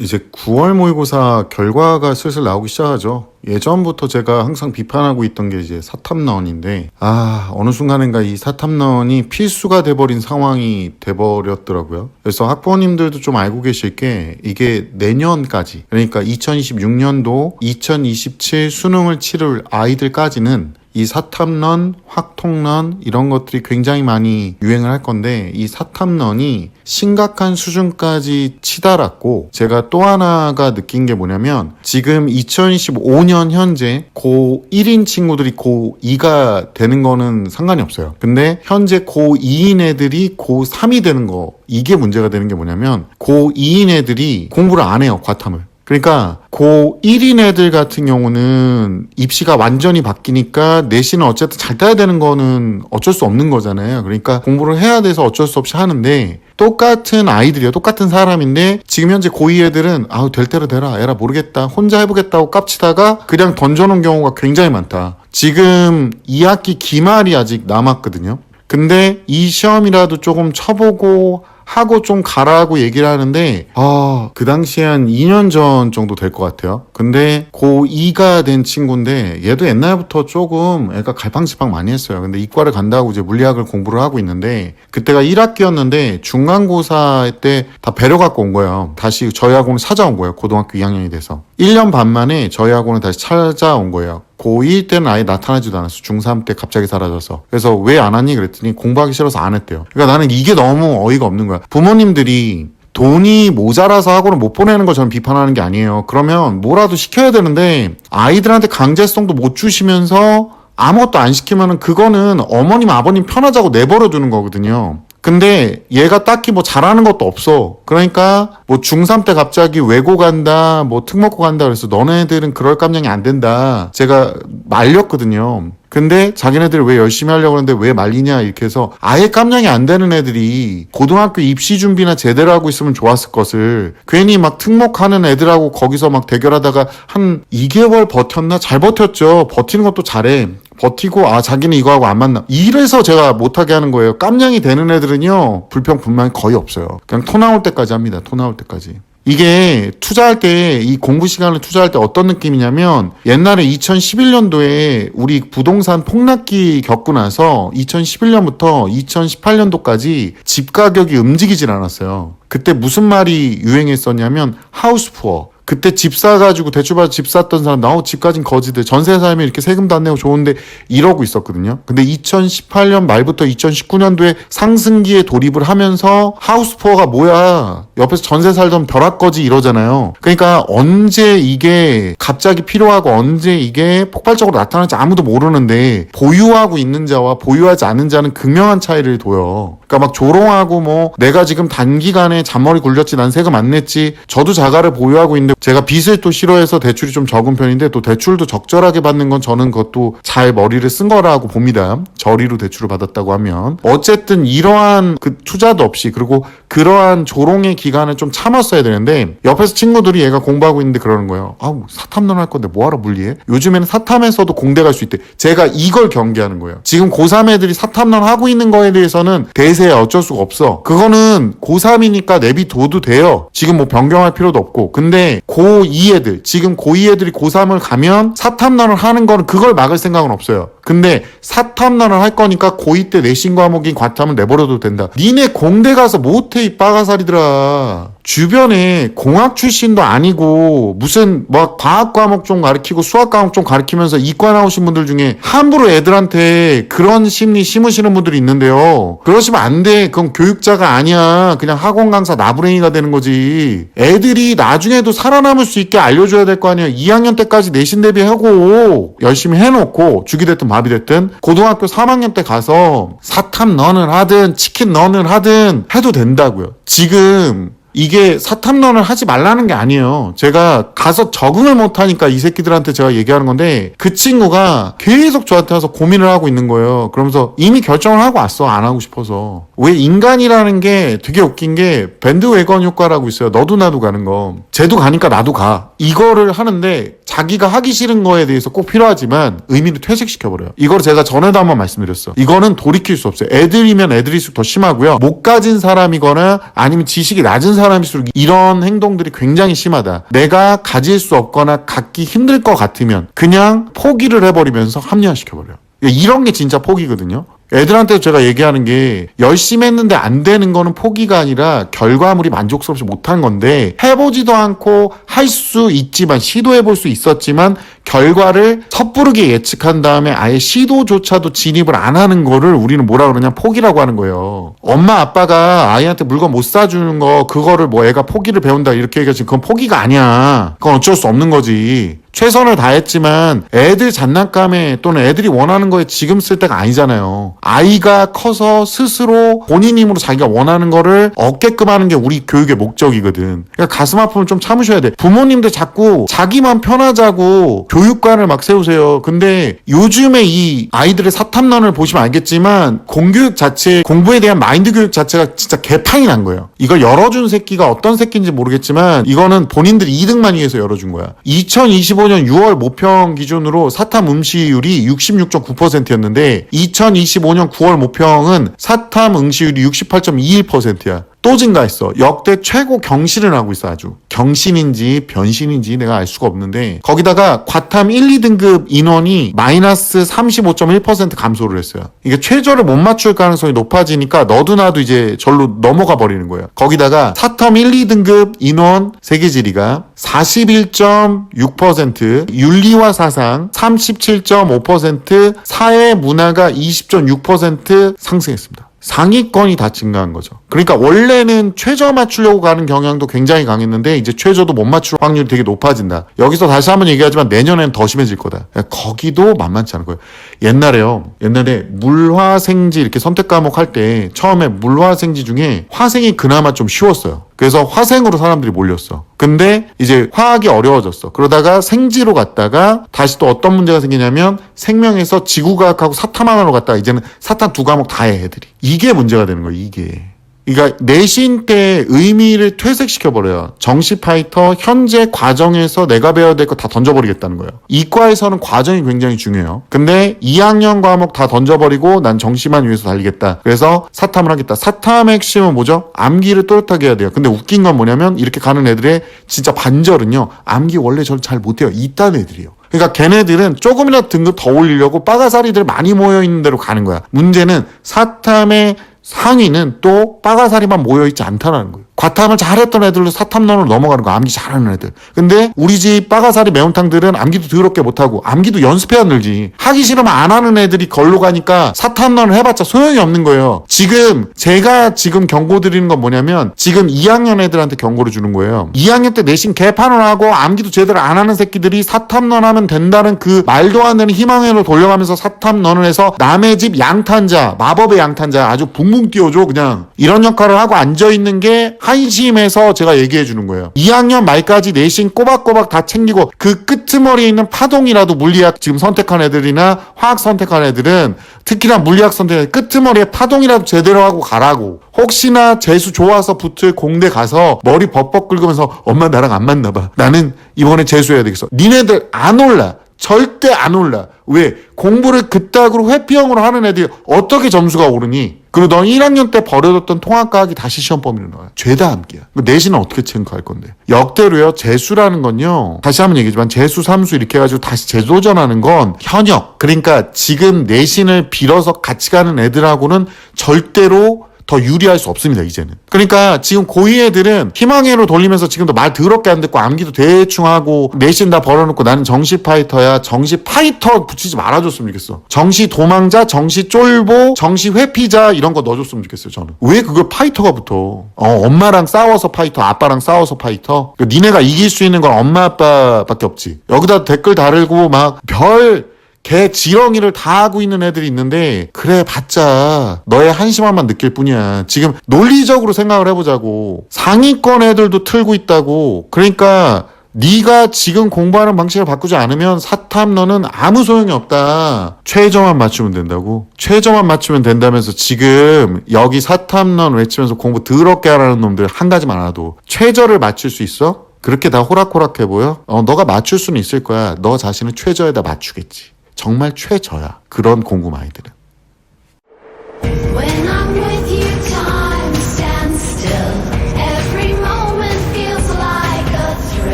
이제 9월 모의고사 결과가 슬슬 나오기 시작하죠. 예전부터 제가 항상 비판하고 있던 게 이제 사탐나원인데, 아, 어느 순간인가 이 사탐나원이 필수가 돼버린 상황이 돼버렸더라고요. 그래서 학부모님들도 좀 알고 계실 게 이게 내년까지, 그러니까 2026년도 2027 수능을 치를 아이들까지는 이 사탐런, 확통런 이런 것들이 굉장히 많이 유행을 할 건데 이 사탐런이 심각한 수준까지 치달았고 제가 또 하나가 느낀 게 뭐냐면 지금 2025년 현재 고1인 친구들이 고2가 되는 거는 상관이 없어요. 근데 현재 고2인 애들이 고3이 되는 거 이게 문제가 되는 게 뭐냐면 고2인 애들이 공부를 안 해요, 과탐을. 그러니까 고1인 애들 같은 경우는 입시가 완전히 바뀌니까 내신은 어쨌든 잘 따야 되는 거는 어쩔 수 없는 거잖아요. 그러니까 공부를 해야 돼서 어쩔 수 없이 하는데 똑같은 아이들이요. 똑같은 사람인데 지금 현재 고2 애들은 아우 될 대로 되라. 에라 모르겠다. 혼자 해보겠다고 깝치다가 그냥 던져놓은 경우가 굉장히 많다. 지금 2학기 기말이 아직 남았거든요. 근데 이 시험이라도 조금 쳐보고 하고 좀 가라고 얘기를 하는데 아, 그 당시에 한 2년 전 정도 될 것 같아요. 근데 고2가 된 친구인데 얘도 옛날부터 조금 애가 갈팡질팡 많이 했어요. 근데 이과를 간다고 이제 물리학을 공부를 하고 있는데 그때가 1학기였는데 중간고사 때 다 배려 갖고 온 거예요. 다시 저희 학원을 찾아온 거예요. 고등학교 2학년이 돼서. 1년 반 만에 저희 학원을 다시 찾아온 거예요. 고2 때는 아예 나타나지도 않았어. 중3 때 갑자기 사라져서. 그래서 왜안 왔니? 그랬더니 공부하기 싫어서 안 했대요. 그러니까 나는 이게 너무 어이가 없는 거야. 부모님들이 돈이 모자라서 학원을 못 보내는 거 저는 비판하는 게 아니에요. 그러면 뭐라도 시켜야 되는데 아이들한테 강제성도 못 주시면서 아무것도 안 시키면은 그거는 어머님 아버님 편하자고 내버려 두는 거거든요. 근데 얘가 딱히 뭐 잘하는 것도 없어. 그러니까 뭐 중3 때 갑자기 외고 간다, 뭐 특목고 간다 그래서 너네들은 그럴 감량이 안 된다. 제가 말렸거든요. 근데 자기네들 왜 열심히 하려고 하는데 왜 말리냐 이렇게 해서 아예 깜냥이 안 되는 애들이 고등학교 입시 준비나 제대로 하고 있으면 좋았을 것을 괜히 막 특목하는 애들하고 거기서 막 대결하다가 한 2개월 버텼나 잘 버텼죠 버티는 것도 잘해 버티고 아 자기는 이거 하고 안 맞나. 이래서 제가 못하게 하는 거예요. 깜냥이 되는 애들은요 불평 불만이 거의 없어요. 그냥 토 나올 때까지 합니다. 토 나올 때까지. 이게 투자할 때 이 공부 시간을 투자할 때 어떤 느낌이냐면 옛날에 2011년도에 우리 부동산 폭락기 겪고 나서 2011년부터 2018년도까지 집 가격이 움직이질 않았어요. 그때 무슨 말이 유행했었냐면 하우스 푸어. 그때 집 사가지고 대출받아 집 샀던 사람, 나우 집까진 거지들, 전세 살면 이렇게 세금도 안 내고 좋은데 이러고 있었거든요. 근데 2018년 말부터 2019년도에 상승기에 돌입을 하면서 하우스포어가 뭐야. 옆에서 전세 살던 벼락거지 이러잖아요. 그러니까 언제 이게 갑자기 필요하고 언제 이게 폭발적으로 나타날지 아무도 모르는데 보유하고 있는 자와 보유하지 않은 자는 극명한 차이를 둬요. 그러니까 막 조롱하고 뭐 내가 지금 단기간에 잔머리 굴렸지 난 세금 안 냈지 저도 자가를 보유하고 있는데 제가 빚을 또 싫어해서 대출이 좀 적은 편인데 또 대출도 적절하게 받는 건 저는 그것도 잘 머리를 쓴 거라고 봅니다. 저리로 대출을 받았다고 하면 어쨌든 이러한 그 투자도 없이 그리고 그러한 조롱의 기간을 좀 참았어야 되는데 옆에서 친구들이 얘가 공부하고 있는데 그러는 거예요. 아우 사탐론 할 건데 뭐하러 물리해? 요즘에는 사탐에서도 공대 갈 수 있대. 제가 이걸 경계하는 거예요. 지금 고3 애들이 사탐론 하고 있는 거에 대해서는 대세에 어쩔 수가 없어. 그거는 고3이니까 내비둬도 돼요. 지금 뭐 변경할 필요도 없고. 근데 고2 애들, 지금 고2 애들이 고3을 가면 사탐론을 하는 거는 그걸 막을 생각은 없어요. 근데 사탐론을 할 거니까 고2 때 내신 과목인 과탐을 내버려도 된다. 니네 공대 가서 못해 이 빠가사리들아. 주변에 공학 출신도 아니고 무슨 뭐 과학 과목 좀 가르치고 수학 과목 좀 가르치면서 이과 나오신 분들 중에 함부로 애들한테 그런 심리 심으시는 분들이 있는데요. 그러시면 안 돼. 그건 교육자가 아니야. 그냥 학원 강사 나부랭이가 되는 거지. 애들이 나중에도 살아남을 수 있게 알려줘야 될 거 아니야. 2학년 때까지 내신 대비하고 열심히 해놓고 죽이 됐든 밥이 됐든 고등학교 3학년 때 가서 사탐 런을 하든 치킨 런을 하든 해도 된다고요. 지금 이게 사탐론을 하지 말라는 게 아니에요. 제가 가서 적응을 못하니까 이 새끼들한테 제가 얘기하는 건데 그 친구가 계속 저한테 와서 고민을 하고 있는 거예요. 그러면서 이미 결정을 하고 왔어. 안 하고 싶어서. 왜 인간이라는 게 되게 웃긴 게 밴드웨건 효과라고 있어요. 너도 나도 가는 거. 쟤도 가니까 나도 가. 이거를 하는데 자기가 하기 싫은 거에 대해서 꼭 필요하지만 의미를 퇴색시켜버려요. 이걸 제가 전에도 한번 말씀드렸어. 이거는 돌이킬 수 없어요. 애들이면 애들일수록 더 심하고요. 못 가진 사람이거나 아니면 지식이 낮은 사람 사람일수록 이런 행동들이 굉장히 심하다. 내가 가질 수 없거나 갖기 힘들 것 같으면 그냥 포기를 해버리면서 합리화시켜버려요. 이런 게 진짜 포기거든요. 애들한테 제가 얘기하는 게 열심히 했는데 안 되는 거는 포기가 아니라 결과물이 만족스럽지 못한 건데 해보지도 않고 할 수 있지만 시도해 볼 수 있었지만 결과를 섣부르게 예측한 다음에 아예 시도조차도 진입을 안 하는 거를 우리는 뭐라 그러냐 포기라고 하는 거예요. 엄마 아빠가 아이한테 물건 못 사주는 거 그거를 뭐 애가 포기를 배운다 이렇게 얘기하지 그건 포기가 아니야. 그건 어쩔 수 없는 거지. 최선을 다했지만 애들 장난감에 또는 애들이 원하는 거에 지금 쓸 때가 아니잖아요. 아이가 커서 스스로 본인 힘으로 자기가 원하는 거를 얻게끔 하는 게 우리 교육의 목적이거든. 그러니까 가슴 아픔을 좀 참으셔야 돼. 부모님들 자꾸 자기만 편하자고 교육관을 막 세우세요. 근데 요즘에 이 아이들의 사탐론을 보시면 알겠지만 공교육 자체, 공부에 대한 마인드 교육 자체가 진짜 개판이 난 거예요. 이걸 열어준 새끼가 어떤 새끼인지 모르겠지만 이거는 본인들이 이득만 위해서 열어준 거야. 2025년 6월 모평 기준으로 사탐 응시율이 66.9%였는데 2025년 9월 모평은 사탐 응시율이 68.21%야. 또 증가했어. 역대 최고 경신을 하고 있어 아주. 경신인지 변신인지 내가 알 수가 없는데 거기다가 과탐 1, 2등급 인원이 마이너스 35.1% 감소를 했어요. 이게 최저를 못 맞출 가능성이 높아지니까 너도 나도 이제 절로 넘어가 버리는 거예요. 거기다가 사텀 1, 2등급 인원 세계 지리가 41.6%, 윤리와 사상 37.5%, 사회 문화가 20.6% 상승했습니다. 상위권이 다 증가한 거죠. 그러니까 원래는 최저 맞추려고 가는 경향도 굉장히 강했는데 이제 최저도 못 맞출 확률이 되게 높아진다. 여기서 다시 한번 얘기하지만 내년엔 더 심해질 거다. 거기도 만만치 않은 거예요. 옛날에요. 옛날에 물화생지 이렇게 선택 과목 할 때 처음에 물화생지 중에 화생이 그나마 좀 쉬웠어요. 그래서 화생으로 사람들이 몰렸어. 근데 이제 화학이 어려워졌어. 그러다가 생지로 갔다가 다시 또 어떤 문제가 생기냐면 생명에서 지구과학하고 사탐 하나로 갔다가 이제는 사탐 두 과목 다 해 애들이. 이게 문제가 되는 거야 이게. 그러니까 내신 때 의미를 퇴색시켜 버려요. 정시 파이터 현재 과정에서 내가 배워야 될 거 다 던져버리겠다는 거예요. 이과에서는 과정이 굉장히 중요해요. 근데 2학년 과목 다 던져버리고 난 정시만 위해서 달리겠다. 그래서 사탐을 하겠다. 사탐의 핵심은 뭐죠? 암기를 또렷하게 해야 돼요. 근데 웃긴 건 뭐냐면 이렇게 가는 애들의 진짜 반절은요. 암기 원래 저는 잘 못해요. 이딴 애들이에요. 그러니까 걔네들은 조금이라도 등급 더 올리려고 빠가사리들 많이 모여 있는 데로 가는 거야. 문제는 사탐의 상위는 또 빠가사리만 모여있지 않다는 거예요. 과탐을 잘했던 애들로 사탐론으로 넘어가는 거 암기 잘하는 애들. 근데 우리 집 빠가사리 매운탕들은 암기도 더럽게 못하고 암기도 연습해야 늘지. 하기 싫으면 안 하는 애들이 걸로 가니까 사탐론을 해봤자 소용이 없는 거예요. 지금 제가 지금 경고 드리는 건 뭐냐면 지금 2학년 애들한테 경고를 주는 거예요. 2학년 때 내신 개판을 하고 암기도 제대로 안 하는 새끼들이 사탐론 하면 된다는 그 말도 안 되는 희망으로 돌려가면서 사탐론을 해서 남의 집 양탄자 마법의 양탄자 아주 붕붕 띄워줘 그냥 이런 역할을 하고 앉아있는 게 한심해서 제가 얘기해 주는 거예요. 2학년 말까지 내신 꼬박꼬박 다 챙기고 그 끄트머리에 있는 파동이라도 물리학 지금 선택한 애들이나 화학 선택한 애들은 특히나 물리학 선택한 끄트머리에 파동이라도 제대로 하고 가라고. 혹시나 재수 좋아서 붙을 공대 가서 머리 벅벅 긁으면서 엄마 나랑 안 맞나 봐. 나는 이번에 재수해야 되겠어. 니네들 안 올라. 절대 안 올라. 왜? 공부를 그따구로 회피형으로 하는 애들이 어떻게 점수가 오르니? 그리고 넌 1학년 때 버려뒀던 통합과학이 다시 시험 범위로 나와요. 죄다 암기야. 그 내신은 어떻게 체크할 건데? 역대로요. 재수라는 건요. 다시 한번 얘기지만 재수, 삼수 이렇게 해가지고 다시 재도전하는 건 현역. 그러니까 지금 내신을 빌어서 같이 가는 애들하고는 절대로 더 유리할 수 없습니다, 이제는. 그러니까 지금 고2 애들은 희망회로 돌리면서 지금도 말 더럽게 안 듣고 암기도 대충 하고 내신 다 벌어놓고 나는 정시 파이터야. 정시 파이터 붙이지 말아줬으면 좋겠어. 정시 도망자, 정시 쫄보, 정시 회피자 이런 거 넣어줬으면 좋겠어요, 저는. 왜 그걸 파이터가 붙어? 어, 엄마랑 싸워서 파이터, 아빠랑 싸워서 파이터? 그 니네가 이길 수 있는 건 엄마, 아빠밖에 없지. 여기다 댓글 달고 막 별, 개 지렁이를 다 하고 있는 애들이 있는데 그래 봤자 너의 한심함만 느낄 뿐이야 지금 논리적으로 생각을 해보자고 상위권 애들도 틀고 있다고 그러니까 네가 지금 공부하는 방식을 바꾸지 않으면 사탐너는 아무 소용이 없다. 최저만 맞추면 된다고? 최저만 맞추면 된다면서 지금 여기 사탐넌 외치면서 공부 더럽게 하라는 놈들 한 가지만 알아도 최저를 맞출 수 있어? 그렇게 다 호락호락해 보여? 어, 너가 맞출 수는 있을 거야. 너 자신을 최저에다 맞추겠지. 정말 최저야. 그런 공부 마인드는.